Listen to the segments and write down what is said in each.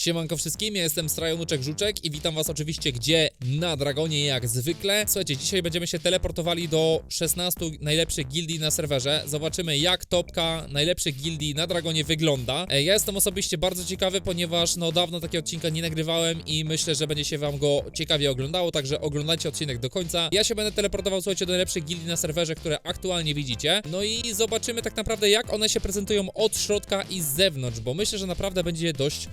Siemanko wszystkim, ja jestem Strajonuczek Żuczek i witam was oczywiście gdzie? Na Dragonie jak zwykle. Słuchajcie, dzisiaj będziemy się teleportowali do 16 najlepszych gildii na serwerze. Zobaczymy jak topka najlepszych gildii na Dragonie wygląda. E, Ja jestem osobiście bardzo ciekawy, ponieważ no dawno takiego odcinka nie nagrywałem i myślę, że będzie się wam go ciekawie oglądało, także oglądajcie odcinek do końca. Ja się będę teleportował, słuchajcie, do najlepszych gildii na serwerze, które aktualnie widzicie. No i zobaczymy tak naprawdę jak one się prezentują od środka i z zewnątrz, bo myślę, że naprawdę będzie dość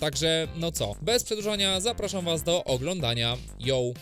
Także no co, bez przedłużania zapraszam was do oglądania. Yo!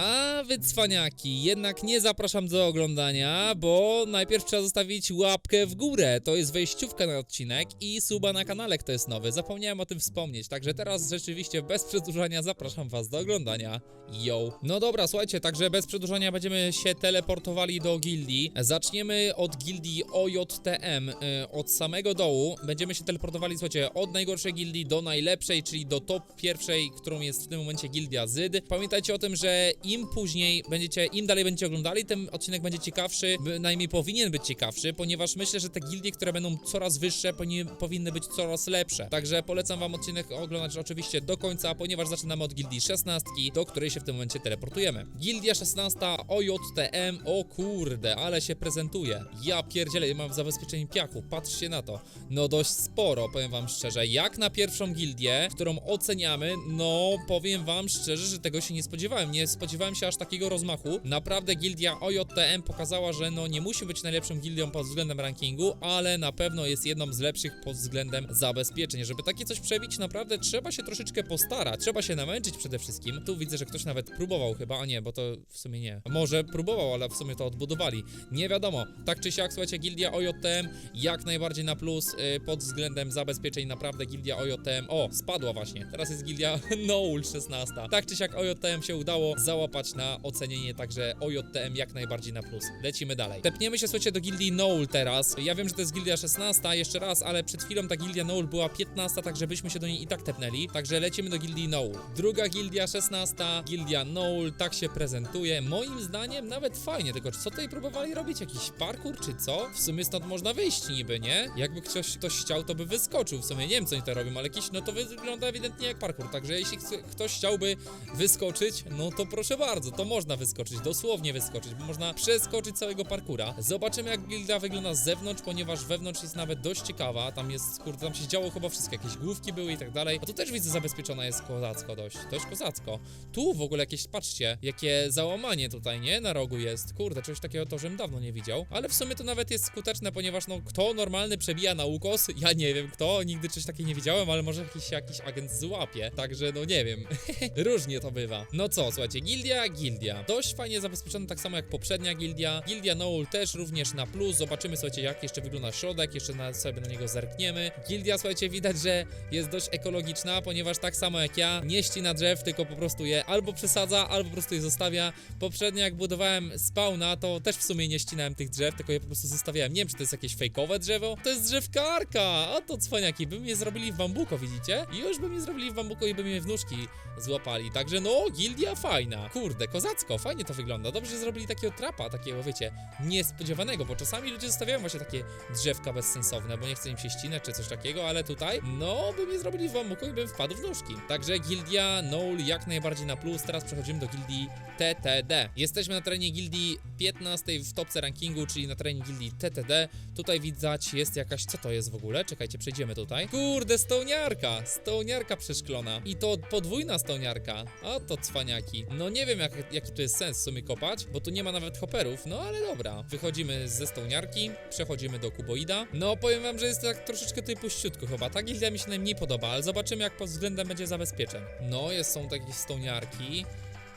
A wy cwaniaki, jednak nie zapraszam do oglądania, bo najpierw trzeba zostawić łapkę w górę. To jest wejściówka na odcinek i suba na kanale, kto jest nowy. Zapomniałem o tym wspomnieć, także teraz rzeczywiście bez przedłużania zapraszam was do oglądania. Yo. No dobra, słuchajcie, także bez przedłużania będziemy się teleportowali do gildii. Zaczniemy od gildii OJTM, y, od samego dołu. Będziemy się teleportowali, słuchajcie, od najgorszej gildii do najlepszej, czyli do top pierwszej, którą jest w tym momencie gildia Zyd. Pamiętajcie o tym, że im później będziecie, im dalej będziecie oglądali, tym odcinek będzie ciekawszy, bynajmniej powinien być ciekawszy, ponieważ myślę, że te gildie, które będą coraz wyższe, powinny, być coraz lepsze. Także polecam wam odcinek oglądać oczywiście do końca, ponieważ zaczynamy od gildii 16, do której się w tym momencie teleportujemy. Gildia 16 OJTM, o kurde, ale się prezentuje. Ja pierdzielę, mam zabezpieczenie piachu, patrzcie na to. No dość sporo, powiem wam szczerze. Jak na pierwszą gildię, którą oceniamy, no powiem wam szczerze, że tego się nie spodziewałem. Nie spodziewałem się aż takiego rozmachu. Naprawdę gildia OJTM pokazała, że no nie musi być najlepszą gildią pod względem rankingu, ale na pewno jest jedną z lepszych pod względem zabezpieczeń. Żeby takie coś przebić, naprawdę trzeba się troszeczkę postarać. Trzeba się namęczyć przede wszystkim. Tu widzę, że ktoś nawet próbował chyba, a nie, bo to w sumie nie. Może próbował, ale w sumie to odbudowali. Nie wiadomo. Tak czy siak, słuchajcie, gildia OJTM jak najbardziej na plus y, pod względem zabezpieczeń. Naprawdę gildia OJTM. O, spadła właśnie. Teraz jest gildia Noul 16. Tak czy siak OJTM się udało załapać na ocenienie, także OJTM jak najbardziej na plus. Lecimy dalej. Tepniemy się, słuchajcie, do gildii Noul teraz. Ja wiem, że to jest gildia 16, jeszcze raz, ale przed chwilą ta gildia Noul była 15, także byśmy się do niej i tak tepnęli. Także lecimy do gildii Noul. Druga gildia 16, gildia Noul, tak się prezentuje. Moim zdaniem nawet fajnie, tylko co tutaj próbowali robić? Jakiś parkour czy co? W sumie stąd można wyjść niby, nie? Jakby ktoś, ktoś chciał, to by wyskoczył. W sumie nie wiem, co oni to robią, ale jakiś, no to wygląda ewidentnie jak parkour. Także jeśli ktoś chciałby wyskoczyć, no to proszę bardzo, to można wyskoczyć, dosłownie wyskoczyć, bo można przeskoczyć całego parkura. Zobaczymy, jak gilda wygląda z zewnątrz, ponieważ wewnątrz jest nawet dość ciekawa. Tam jest, kurde, tam się działo chyba wszystko, jakieś główki były i tak dalej. A tu też widzę zabezpieczona jest kozacko dość, dość kozacko. Tu w ogóle jakieś, patrzcie, jakie załamanie tutaj, nie? Na rogu jest. Kurde, czegoś takiego to, żebym dawno nie widział. Ale w sumie to nawet jest skuteczne, ponieważ no, kto normalny przebija na ukos? Ja nie wiem kto, nigdy czegoś takiego nie widziałem, ale może jakiś, jakiś agent złapie. Także no nie wiem. Różnie to bywa. No co, słuchajcie, gildia, gildia. Dość fajnie zabezpieczona, tak samo jak poprzednia gildia. Gildia Noul też również na plus. Zobaczymy, słuchajcie, jak jeszcze wygląda środek, jeszcze na, sobie na niego zerkniemy. Gildia, słuchajcie, widać, że jest dość ekologiczna, ponieważ tak samo jak ja, nie ścina drzew, tylko po prostu je albo przesadza, albo po prostu je zostawia. Poprzednio jak budowałem spawna, to też w sumie nie ścinałem tych drzew, tylko je po prostu zostawiałem. Nie wiem, czy to jest jakieś fejkowe drzewo. To jest drzewkarka! A to cwaniaki, by mnie zrobili w bambuko, widzicie? Już by mnie zrobili w bambuko i by mnie w nóżki złapali. Także no, gildia fajna. Kurde, kozacko, fajnie to wygląda. Dobrze, że zrobili takiego trapa, takiego, wiecie, niespodziewanego, bo czasami ludzie zostawiają właśnie takie drzewka bezsensowne, bo nie chce im się ścinać czy coś takiego, ale tutaj, no, by mnie zrobili w bambuko i bym wpadł w nóżki. Także gildia Noul jak najbardziej na plus. Teraz przechodzimy do gildii TTD. Jesteśmy na terenie gildii 15 w topce rankingu, czyli na terenie gildii TTD. Tutaj widać jest jakaś, co to jest w ogóle? Czekajcie, przejdziemy tutaj. Kurde, stołniarka! Stołniarka przeszklona. I to podwójna stołniarka. A to cwaniaki. No nie wiem, jak, jaki tu jest sens w sumie kopać, bo tu nie ma nawet hopperów, no ale dobra. Wychodzimy ze stołniarki, przechodzimy do kuboida. No powiem wam, że jest tak troszeczkę tutaj puściutko chyba. Ta gildia mi się najmniej podoba, ale zobaczymy, jak pod względem będzie zabezpieczeń. No, jest, są takie stołniarki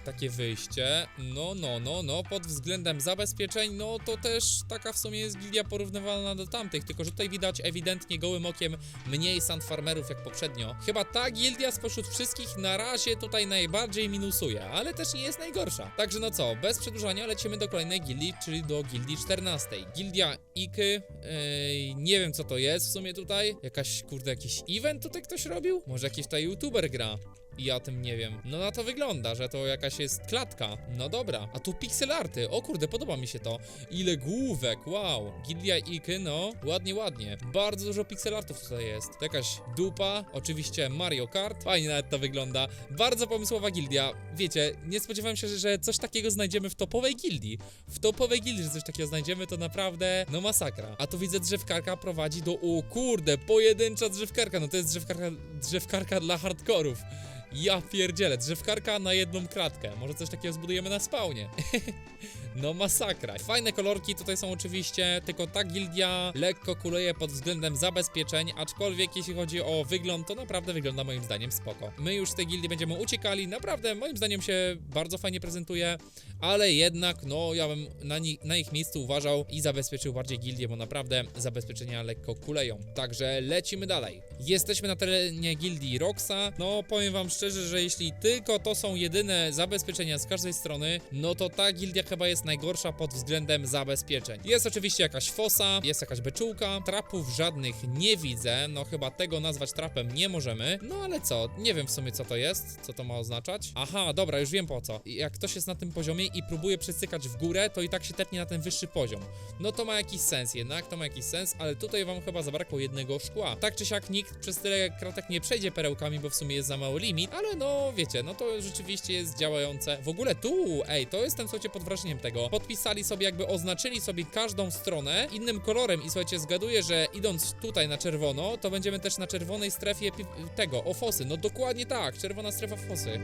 takie wyjście. No, no, no, no, pod względem zabezpieczeń, no to też taka w sumie jest gildia porównywalna do tamtych, tylko że tutaj widać ewidentnie gołym okiem mniej sandfarmerów jak poprzednio. Chyba ta gildia spośród wszystkich na razie tutaj najbardziej minusuje, ale też nie jest najgorsza. Także no co, bez przedłużania lecimy do kolejnej gildii, czyli do gildii 14. Gildia Iky, yy, nie wiem co to jest w sumie tutaj. Jakaś, kurde, jakiś event tutaj ktoś robił? Może jakiś tutaj youtuber gra. I ja o tym nie wiem. No na to wygląda, że to jakaś jest klatka. No dobra. A tu pixel arty. O kurde, podoba mi się to. Ile główek, wow. Gildia Iky, no. Ładnie, ładnie. Bardzo dużo pixel artów tutaj jest. To jakaś dupa. Oczywiście Mario Kart. Fajnie nawet to wygląda. Bardzo pomysłowa gildia. Wiecie, nie spodziewałem się, że coś takiego znajdziemy w topowej gildii. W topowej gildii, że coś takiego znajdziemy, to naprawdę, no masakra. A tu widzę, drzewkarka prowadzi do, o kurde, pojedyncza drzewkarka. No to jest drzewkarka, drzewkarka dla hardkorów. Ja pierdzielę, drzewkarka na jedną kratkę. Może coś takiego zbudujemy na spawnie. No masakra. Fajne kolorki tutaj są oczywiście, tylko ta gildia lekko kuleje pod względem zabezpieczeń, aczkolwiek jeśli chodzi o wygląd, to naprawdę wygląda moim zdaniem spoko. My już z tej gildii będziemy uciekali, naprawdę moim zdaniem się bardzo fajnie prezentuje, ale jednak no ja bym na, na ich miejscu uważał i zabezpieczył bardziej gildię, bo naprawdę zabezpieczenia lekko kuleją. Także lecimy dalej. Jesteśmy na terenie gildii Roxa. No powiem wam szczerze, że jeśli tylko to są jedyne zabezpieczenia z każdej strony, no to ta gildia chyba jest najgorsza pod względem zabezpieczeń. Jest oczywiście jakaś fosa, jest jakaś beczułka, trapów żadnych nie widzę, no chyba tego nazwać trapem nie możemy. No ale co, nie wiem w sumie co to jest, co to ma oznaczać. Aha, dobra, już wiem po co. Jak ktoś jest na tym poziomie i próbuje przecykać w górę, to i tak się tepnie na ten wyższy poziom. No to ma jakiś sens jednak, to ma jakiś sens, ale tutaj wam chyba zabrakło jednego szkła. Tak czy siak nikt przez tyle kratek nie przejdzie perełkami, bo w sumie jest za mały limit, ale no wiecie, no to rzeczywiście jest działające. W ogóle tu, ej, to jestem słuchajcie pod wrażeniem tego. Podpisali sobie jakby oznaczyli sobie każdą stronę innym kolorem i słuchajcie, zgaduję, że idąc tutaj na czerwono, to będziemy też na czerwonej strefie tego, ofosy. No dokładnie tak, czerwona strefa fosy.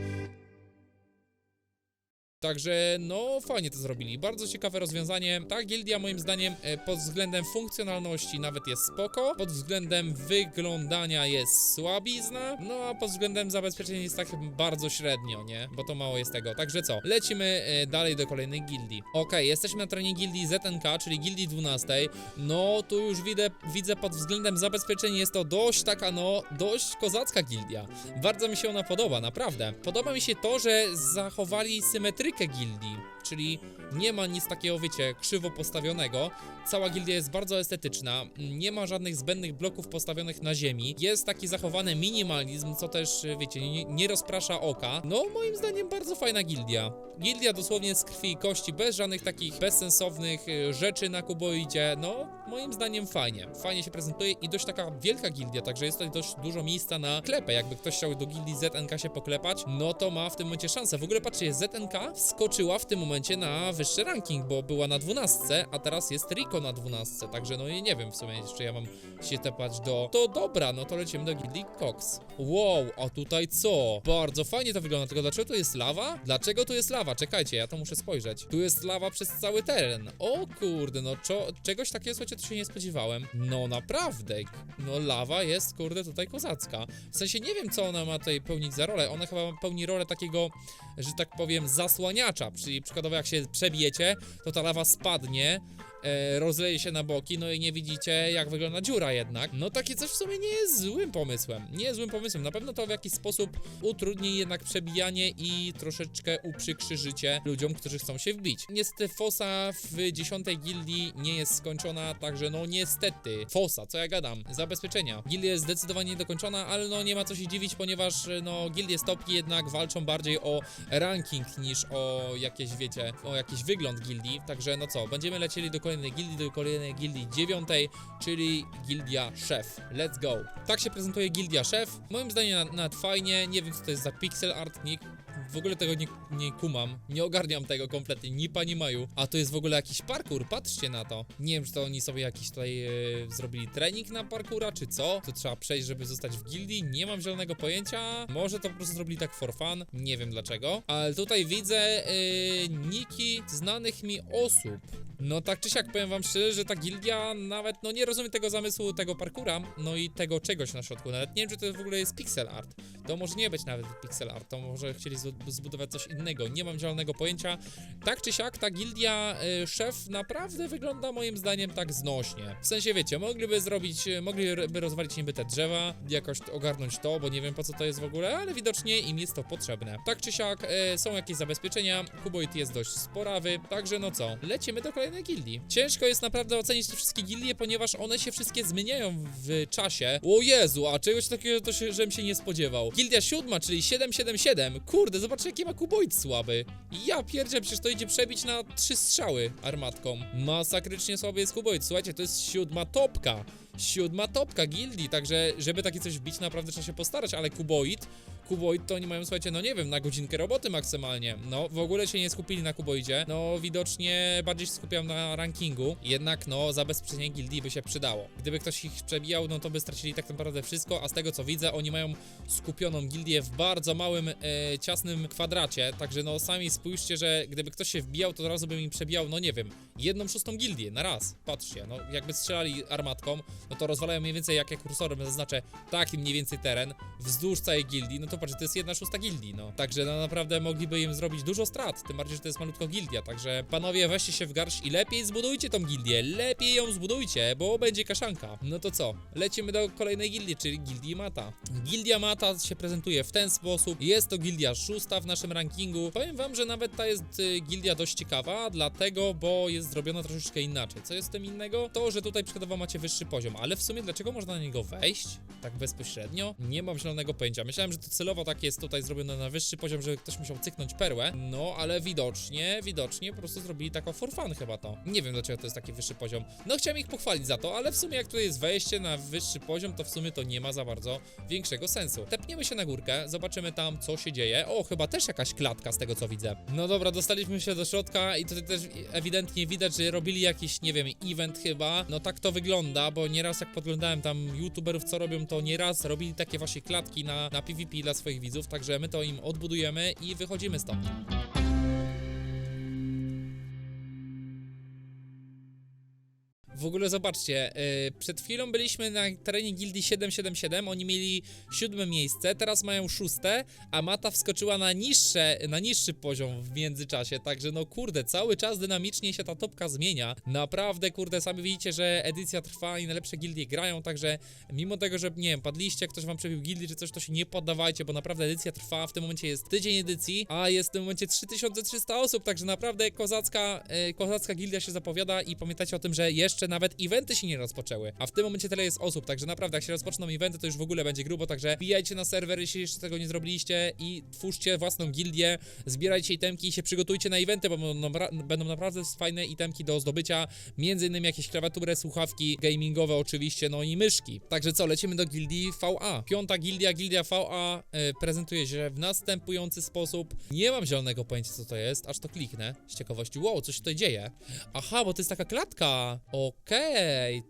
Także no fajnie to zrobili. Bardzo ciekawe rozwiązanie. Ta gildia moim zdaniem e, pod względem funkcjonalności nawet jest spoko, pod względem wyglądania jest słabizna, no a pod względem zabezpieczenia jest tak bardzo średnio, nie? Bo to mało jest tego. Także co? Lecimy e, dalej do kolejnej gildii. Okej, jesteśmy na terenie gildii ZNK, czyli gildii 12. No tu już widzę, widzę pod względem zabezpieczeń jest to dość taka no, dość kozacka gildia. Bardzo mi się ona podoba, naprawdę. Podoba mi się to, że zachowali symetrykę gildii, czyli nie ma nic takiego, wiecie, krzywo postawionego. Cała gildia jest bardzo estetyczna, nie ma żadnych zbędnych bloków postawionych na ziemi. Jest taki zachowany minimalizm, co też, wiecie, nie, nie rozprasza oka. No, moim zdaniem bardzo fajna gildia. Gildia dosłownie z krwi i kości, bez żadnych takich bezsensownych y, rzeczy na kuboidzie. No, moim zdaniem fajnie. Fajnie się prezentuje i dość taka wielka gildia, także jest tutaj dość dużo miejsca na klepę. Jakby ktoś chciał do gildii ZNK się poklepać, no to ma w tym momencie szansę. W ogóle patrzcie, ZNK skoczyła w tym momencie na wyższy ranking, bo była na 12, a teraz jest Rico na 12. Także no i nie wiem w sumie, czy ja mam się tepać do. To dobra, no to lecimy do gildii Cox. Wow, a tutaj co? Bardzo fajnie to wygląda, tylko dlaczego tu jest lawa? Dlaczego tu jest lawa? Czekajcie, ja to muszę spojrzeć. Tu jest lawa przez cały teren. O kurde, no czo, czegoś takiego, słuchajcie, to się nie spodziewałem. No naprawdę, no lawa jest, kurde, tutaj kozacka. W sensie nie wiem, co ona ma tutaj pełnić za rolę. Ona chyba pełni rolę takiego, że tak powiem, zasłaniacza. Czyli przykładowo jak się przebijecie, to ta lawa spadnie, e, rozleje się na boki, no i nie widzicie, jak wygląda dziura jednak. No takie coś w sumie nie jest złym pomysłem. Nie jest złym pomysłem. Na pewno to w jakiś sposób utrudni jednak przebijanie i troszeczkę uprzykrzy życie ludziom, którzy chcą się wbić. Niestety fosa w 10 gildii nie jest skończona, także no niestety. Fosa, co ja gadam? Zabezpieczenia. Gildia jest zdecydowanie niedokończona, ale no nie ma co się dziwić, ponieważ no gildie stopki jednak walczą bardziej o ranking niż o jakieś, wiecie, o jakiś wygląd gildii. Także no co, będziemy lecieli do kolejnej gildii, do kolejnej gildii dziewiątej, czyli gildia szef. Let's go. Tak się prezentuje gildia szef. Moim zdaniem na- nawet fajnie. Nie wiem co to jest za pixel art, nie, w ogóle tego nie, nie kumam, nie ogarniam tego kompletnie, ni pani maju. A to jest w ogóle jakiś parkour, patrzcie na to. Nie wiem, czy to oni sobie jakiś tutaj e, zrobili trening na parkoura, czy co? To trzeba przejść, żeby zostać w gildii, nie mam zielonego pojęcia. Może to po prostu zrobili tak for fun, nie wiem dlaczego. Ale tutaj widzę e, niki znanych mi osób. No tak czy siak powiem wam szczerze, że ta gildia nawet, no nie rozumiem tego zamysłu tego parkura, no i tego czegoś na środku. Nawet nie wiem, czy to w ogóle jest pixel art. To może nie być nawet pixel art, to może chcieli zu- zbudować coś innego. Nie mam zielonego pojęcia. Tak czy siak, ta gildia y, szef naprawdę wygląda moim zdaniem tak znośnie. W sensie wiecie, mogliby zrobić, mogliby rozwalić niby te drzewa, jakoś ogarnąć to, bo nie wiem po co to jest w ogóle, ale widocznie im jest to potrzebne. Tak czy siak, y, są jakieś zabezpieczenia, Kuboid jest dość sporawy, także no co, lecimy do kolejnej gildii. Ciężko jest naprawdę ocenić te wszystkie gildie, ponieważ one się wszystkie zmieniają w czasie. O Jezu, a czegoś takiego to się, żebym się nie spodziewał. Gildia siódma, czyli 777. Kurde, zobaczcie jaki ma kuboid słaby. Ja pierdzielę, przecież to idzie przebić na trzy strzały armatką. Masakrycznie słaby jest kuboid. Słuchajcie, to jest siódma topka. Siódma topka gildii, także żeby takie coś wbić, naprawdę trzeba się postarać, ale kuboid Kuboid to oni mają, słuchajcie, no nie wiem, na godzinkę roboty maksymalnie. No, w ogóle się nie skupili na Kuboidzie. No, widocznie bardziej się skupiam na rankingu. Jednak, no, zabezpieczenie gildii by się przydało. Gdyby ktoś ich przebijał, no to by stracili tak naprawdę wszystko, a z tego co widzę, oni mają skupioną gildię w bardzo małym, e, ciasnym kwadracie. Także, no, sami spójrzcie, że gdyby ktoś się wbijał, to od razu by im przebijał, no nie wiem, jedną szóstą gildię na raz. Patrzcie, no, jakby strzelali armatką, no to rozwalają mniej więcej, jak ja kursorem zaznaczę, taki mniej więcej teren wzdłuż całej gildii, no to patrz, to jest jedna szósta gildii, no. Także no naprawdę mogliby im zrobić dużo strat, tym bardziej, że to jest malutko gildia, także panowie weźcie się w garść i lepiej zbudujcie tą gildię, lepiej ją zbudujcie, bo będzie kaszanka. No to co, lecimy do kolejnej gildii, czyli gildii Mata. Gildia Mata się prezentuje w ten sposób, jest to gildia szósta w naszym rankingu. Powiem wam, że nawet ta jest y, gildia dość ciekawa, dlatego, bo jest zrobiona troszeczkę inaczej. Co jest z tym innego? To, że tutaj przykładowo macie wyższy poziom, ale w sumie dlaczego można na niego wejść? Tak bezpośrednio? Nie mam zielonego pojęcia. Myślałem, że to celowo tak jest tutaj zrobione na wyższy poziom, żeby ktoś musiał cyknąć perłę, no ale widocznie, widocznie po prostu zrobili taką for fun chyba to. Nie wiem dlaczego to jest taki wyższy poziom. No chciałem ich pochwalić za to, ale w sumie jak tutaj jest wejście na wyższy poziom, to w sumie to nie ma za bardzo większego sensu. Tepniemy się na górkę, zobaczymy tam co się dzieje. O, chyba też jakaś klatka z tego co widzę. No dobra, dostaliśmy się do środka i tutaj też ewidentnie widać, że robili jakiś, nie wiem, event chyba. No tak to wygląda, bo nieraz jak podglądałem tam youtuberów co robią, to nieraz robili takie właśnie klatki na, na PvP dla swoich widzów, także my to im odbudujemy i wychodzimy stąd. W ogóle zobaczcie, yy, przed chwilą byliśmy na terenie gildii 777, oni mieli siódme miejsce, teraz mają szóste, a Mata wskoczyła na niższe, na niższy poziom w międzyczasie, także no kurde, cały czas dynamicznie się ta topka zmienia. Naprawdę, kurde, sami widzicie, że edycja trwa i najlepsze gildie grają, także mimo tego, że nie wiem, padliście, ktoś wam przebił gildię czy coś, to się nie poddawajcie, bo naprawdę edycja trwa, w tym momencie jest tydzień edycji, a jest w tym momencie 3300 osób, także naprawdę kozacka, yy, kozacka gildia się zapowiada i pamiętajcie o tym, że jeszcze nawet eventy się nie rozpoczęły, a w tym momencie tyle jest osób, także naprawdę jak się rozpoczną eventy, to już w ogóle będzie grubo, także wbijajcie na serwer, jeśli jeszcze tego nie zrobiliście i twórzcie własną gildię, zbierajcie itemki i się przygotujcie na eventy, bo będą, będą naprawdę fajne itemki do zdobycia, między innymi jakieś klawiatury, słuchawki gamingowe oczywiście, no i myszki. Także co, lecimy do gildii VA. Piąta gildia, gildia VA e, prezentuje się w następujący sposób. Nie mam zielonego pojęcia co to jest, aż to kliknę z ciekawości. Wow, coś tutaj dzieje. Aha, bo to jest taka klatka. Okej,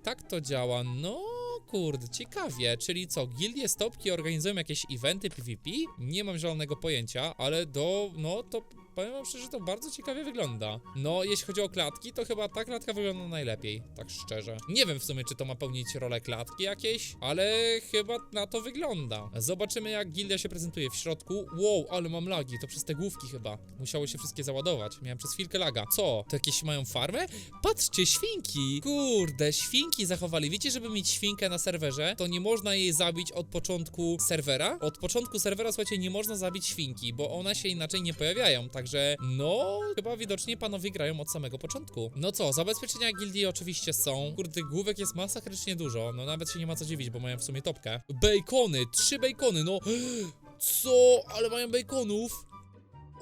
tak to działa. No kurde, ciekawie. Czyli co, gildie stopki organizują jakieś eventy PvP? Nie mam zielonego pojęcia, ale do, no to powiem wam szczerze, to bardzo ciekawie wygląda. No, jeśli chodzi o klatki, to chyba ta klatka wygląda najlepiej, tak szczerze. Nie wiem w sumie, czy to ma pełnić rolę klatki jakieś, ale chyba na to wygląda. Zobaczymy, jak gildia się prezentuje w środku. Wow, ale mam lagi, to przez te główki chyba. Musiały się wszystkie załadować. Miałem przez chwilkę laga. Co? To jakieś mają farmę? Patrzcie, świnki! Kurde, świnki zachowali. Wiecie, żeby mieć świnkę na serwerze, to nie można jej zabić od początku serwera. Od początku serwera, słuchajcie, nie można zabić świnki, bo one się inaczej nie pojawiają. Także, no, chyba widocznie panowie grają od samego początku. No co, zabezpieczenia gildii oczywiście są. Kurde, główek jest masakrycznie dużo. No nawet się nie ma co dziwić, bo mają w sumie topkę. Bejkony, trzy bejkony, no. Co? Ale mają bejkonów.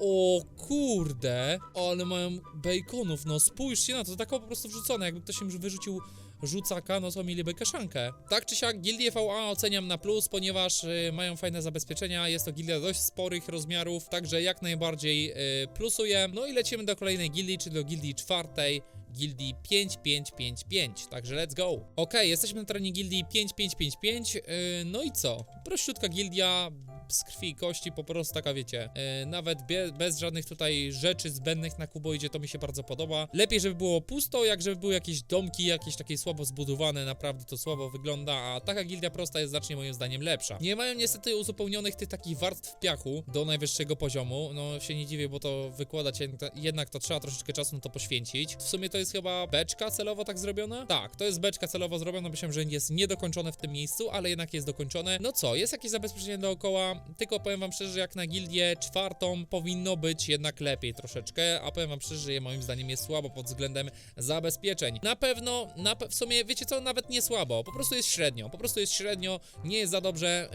O kurde, ale mają baconów, no spójrzcie na to, to tak po prostu wrzucone, jakby ktoś im wyrzucił rzucaka, no to mieliby kaszankę. Tak czy siak, gildię VA oceniam na plus, ponieważ y, mają fajne zabezpieczenia, jest to gildia dość sporych rozmiarów, także jak najbardziej y, plusuję. No i lecimy do kolejnej gildii, czyli do gildii czwartej, gildii 5555, także let's go. Ok, jesteśmy na terenie gildii 5555, yy, no i co? Prościutka gildia, z krwi i kości, po prostu taka wiecie, yy, nawet bie, bez żadnych tutaj rzeczy zbędnych na kuboidzie, to mi się bardzo podoba. Lepiej, żeby było pusto, jak żeby były jakieś domki, jakieś takie słabo zbudowane, naprawdę to słabo wygląda, a taka gildia prosta jest znacznie moim zdaniem lepsza. Nie mają niestety uzupełnionych tych takich warstw piachu do najwyższego poziomu, no się nie dziwię, bo to wykładać jednak to trzeba troszeczkę czasu na to poświęcić. W sumie to jest chyba beczka celowo tak zrobiona? Tak, to jest beczka celowo zrobiona, myślałem, że jest niedokończone w tym miejscu, ale jednak jest dokończone. No co, jest jakieś zabezpieczenie dookoła, tylko powiem wam szczerze, że jak na gildię czwartą powinno być jednak lepiej troszeczkę, a powiem wam szczerze, że moim zdaniem jest słabo pod względem zabezpieczeń. Na pewno, na pe w sumie, wiecie co, nawet nie słabo, po prostu jest średnio, po prostu jest średnio, nie jest za dobrze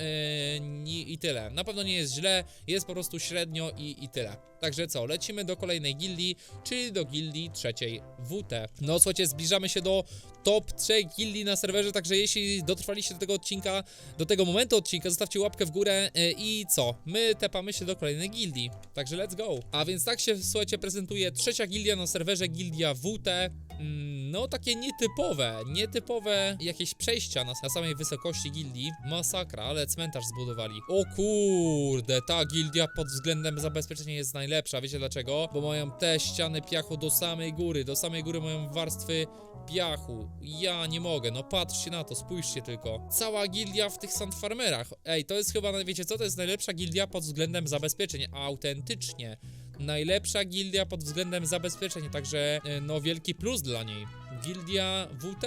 yy, i tyle. Na pewno nie jest źle, jest po prostu średnio i, i tyle. Także co, lecimy do kolejnej gildii, czyli do gildii trzeciej WT. No słuchajcie, zbliżamy się do top 3 gildii na serwerze, także jeśli dotrwaliście do tego odcinka, do tego momentu odcinka, zostawcie łapkę w górę yy, i co? My tepamy się do kolejnej gildii, także let's go. A więc tak się, słuchajcie, prezentuje trzecia gildia na serwerze, gildia WT. Mm, No, takie nietypowe, nietypowe jakieś przejścia na, na samej wysokości gildii. Masakra, ale cmentarz zbudowali. O kurde, ta gildia pod względem zabezpieczenia jest najlepsza. Wiecie dlaczego? Bo mają te ściany piachu do samej góry. Do samej góry mają warstwy piachu. Ja nie mogę, no patrzcie na to, spójrzcie tylko. Cała gildia w tych sandfarmerach. Ej, to jest chyba, wiecie co, to jest najlepsza gildia pod względem zabezpieczeń, autentycznie. Najlepsza gildia pod względem zabezpieczeń, także e, no wielki plus dla niej. Gildia WT.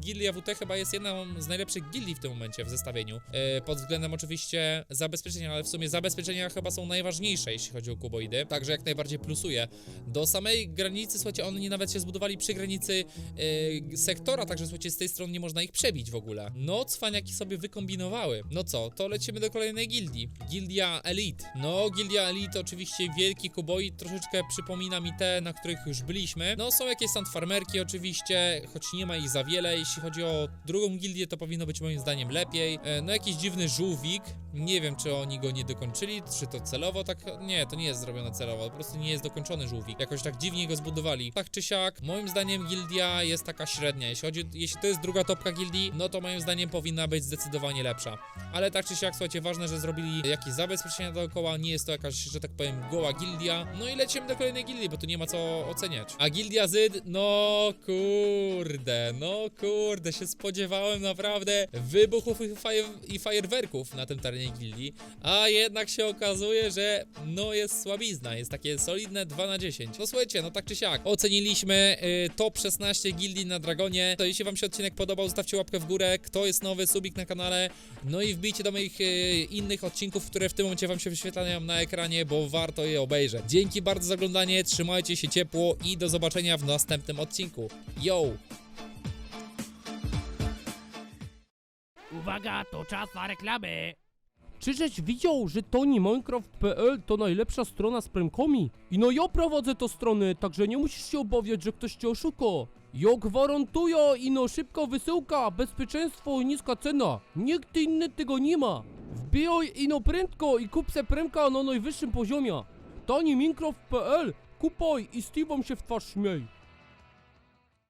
Gildia WT chyba jest jedną z najlepszych gildii w tym momencie w zestawieniu. E, pod względem oczywiście zabezpieczenia, ale w sumie zabezpieczenia chyba są najważniejsze, jeśli chodzi o kuboidy. Także jak najbardziej plusuje. Do samej granicy, słuchajcie, oni nawet się zbudowali przy granicy e, sektora, także słuchajcie, z tej strony nie można ich przebić w ogóle. No, cwaniaki sobie wykombinowały. No co, to lecimy do kolejnej gildii. Gildia Elite. No, Gildia Elite oczywiście wielki kuboid, troszeczkę przypomina mi te, na których już byliśmy. No, są jakieś sandfarmerki oczywiście, choć nie ma ich za wiele. Jeśli chodzi o drugą gildię, to powinno być moim zdaniem lepiej. E, no, jakiś dziwny żółwik. Nie wiem, czy oni go nie dokończyli, czy to celowo tak... Nie, to nie jest zrobione celowo, po prostu nie jest dokończony żółwik. Jakoś tak dziwnie go zbudowali. Tak czy siak, moim zdaniem gildia jest taka średnia. Jeśli chodzi, jeśli to jest druga topka gildii, no to moim zdaniem powinna być zdecydowanie lepsza. Ale tak czy siak, słuchajcie, ważne, że zrobili jakieś zabezpieczenia dookoła, nie jest to jakaś, że tak powiem, goła gildia. No i lecimy do kolejnej gildii, bo tu nie ma co oceniać. A gildia Zyd, no kurde, no kurde, się spodziewałem naprawdę wybuchów i, fajer, i fajerwerków na tym terenie gildii, a jednak się okazuje, że no jest słabizna, jest takie solidne 2 na 10. No słuchajcie, no tak czy siak, oceniliśmy y, top 16 gildii na Dragonie, to jeśli wam się odcinek podobał, zostawcie łapkę w górę, kto jest nowy, subik na kanale, no i wbijcie do moich y, innych odcinków, które w tym momencie wam się wyświetlają na ekranie, bo warto je obejrzeć. Dzięki bardzo za oglądanie, trzymajcie się ciepło i do zobaczenia w następnym odcinku. Yo! Uwaga, to czas na reklamy! Czyżeś widział, że Tony Minecraft.pl to najlepsza strona z premkami? I no ja prowadzę tę stronę, także nie musisz się obawiać, że ktoś cię oszuka. Ja gwarantuję ino szybka wysyłka, bezpieczeństwo i niska cena. Nikt inny tego nie ma. Wbijaj ino prędko i kup se premka na najwyższym poziomie. Tony Minecraft.pl Kupaj i Steve'om się w twarz śmiej.